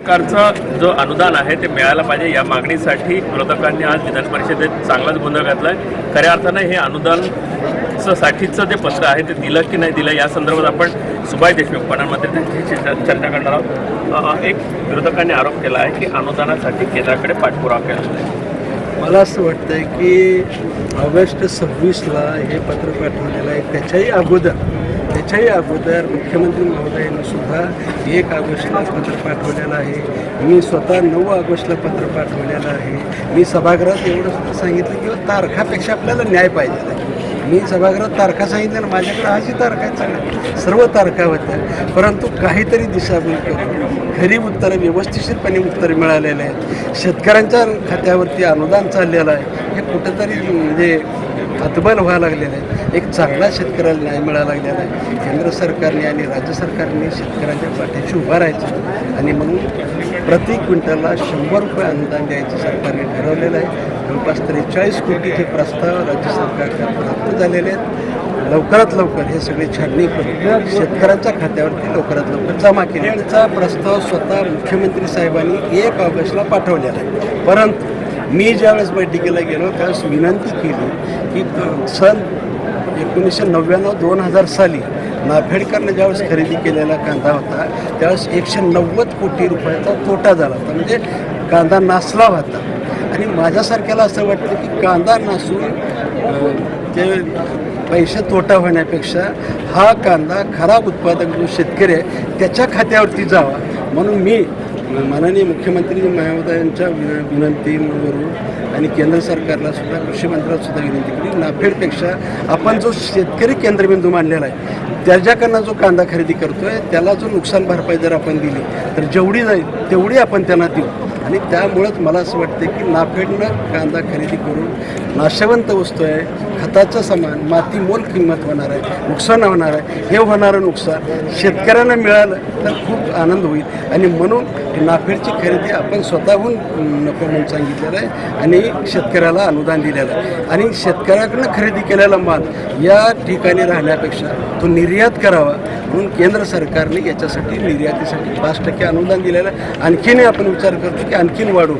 सरकारचं जो अनुदान आहे ते मिळायला पाहिजे या मागणीसाठी विरोधकांनी आज विधान परिषदेत चांगलाच गोंधळ घातलाय. खऱ्या अर्थानं हे अनुदान साठीचं जे पत्र आहे ते दिलं की नाही दिलं या संदर्भात आपण सुभाष देशमुख प्रधानमंत्री त्यांच्याशी चर्चा करणार आहोत. एक विरोधकांनी आरोप केला आहे की अनुदानासाठी केंद्राकडे पाठपुरावा केला आहे मला असं वाटतंय की ऑगस्ट सव्वीसला हे पत्र पाठवलेलं आहे. त्याच्याही अगोदर त्याच्याही अगोदर मुख्यमंत्री महोदयांनी सुद्धा एक ऑगस्टला पत्र पाठवलेलं आहे. मी स्वतः नऊ ऑगस्टला पत्र पाठवलेलं आहे. मी सभागृहात एवढं सुद्धा सांगितलं की तारखापेक्षा आपल्याला न्याय पाहिजे. मी सभागृहात तारखा सांगितल्या ना माझ्याकडे हाची तारखा आहेत सगळ्या. सर्व तारखा होत्या. परंतु काहीतरी दिशाभूल करून खरी उत्तरं व्यवस्थितशीरपणे उत्तर मिळालेले आहेत. शेतकऱ्यांच्या खात्यावरती अनुदान चाललेलं आहे. हे कुठंतरी म्हणजे हतबल व्हायला लागलेलं आहे एक चांगला शेतकऱ्याला न्याय मिळायला लागलेला आहे केंद्र सरकारने आणि राज्य सरकारने शेतकऱ्यांच्या पाठीशी उभा राहायचं. आणि म्हणून प्रति क्विंटलला शंभर रुपये अनुदान द्यायचं सरकारने ठरवलेलं आहे. जवळपास त्रेचाळीस कोटीचे प्रस्ताव राज्य सरकारच्या प्राप्त झालेले आहेत. लवकरात लवकर हे सगळे छाननी करून शेतकऱ्यांच्या खात्यावरती लवकरात लवकर जमा केले. प्रस्ताव स्वतः मुख्यमंत्री साहेबांनी एक ऑगस्टला पाठवलेला आहे. परंतु मी ज्यावेळेस बैठकीला गेलो त्यावेळेस विनंती केली की सन एकोणीसशे नव्याण्णव दोन हजार साली नाफेडकरनं ज्यावेळेस खरेदी केलेला कांदा होता त्यावेळेस एकशे नव्वद कोटी रुपयाचा तोटा झाला होता. म्हणजे कांदा नासला होता. आणि माझ्यासारख्याला असं वाटतं की कांदा नासून ते पैसे तोटा होण्यापेक्षा हा कांदा खराब उत्पादक जो शेतकरी आहे त्याच्या खात्यावरती जावा. म्हणून मी माननीय मुख्यमंत्री महोदयांच्या विन विनंतीवरून आणि केंद्र सरकारला सुद्धा कृषी मंत्र्याला सुद्धा विनंती केली. नाफेडपेक्षा आपण जो शेतकरी केंद्रबिंदू मांडलेला आहे त्याच्याकडनं जो कांदा खरेदी करतोय त्याला जो नुकसान भरपाई जर आपण दिली तर जेवढी जाईल तेवढी आपण त्यांना देऊ. आणि त्यामुळंच मला असं वाटते की नाफेडनं कांदा खरेदी करून नाशवंत वस्तू आहे खताचं सामान माती मोल किंमत होणार आहे नुकसान होणार आहे हे होणारं नुकसान शेतकऱ्यांना मिळालं तर खूप आनंद होईल. आणि म्हणून नाफेडची खरेदी आपण स्वतःहून नको म्हणून सांगितलेलं आहे आणि शेतकऱ्याला अनुदान दिलेलं आहे. आणि शेतकऱ्याकडनं खरेदी केलेला माल या ठिकाणी राहण्यापेक्षा तो निर्यात करावा म्हणून केंद्र सरकारने याच्यासाठी निर्यातीसाठी पाच टक्के अनुदान दिलेलं आहे. आणखीनही आपण विचार करतो की आणखीन वाढू.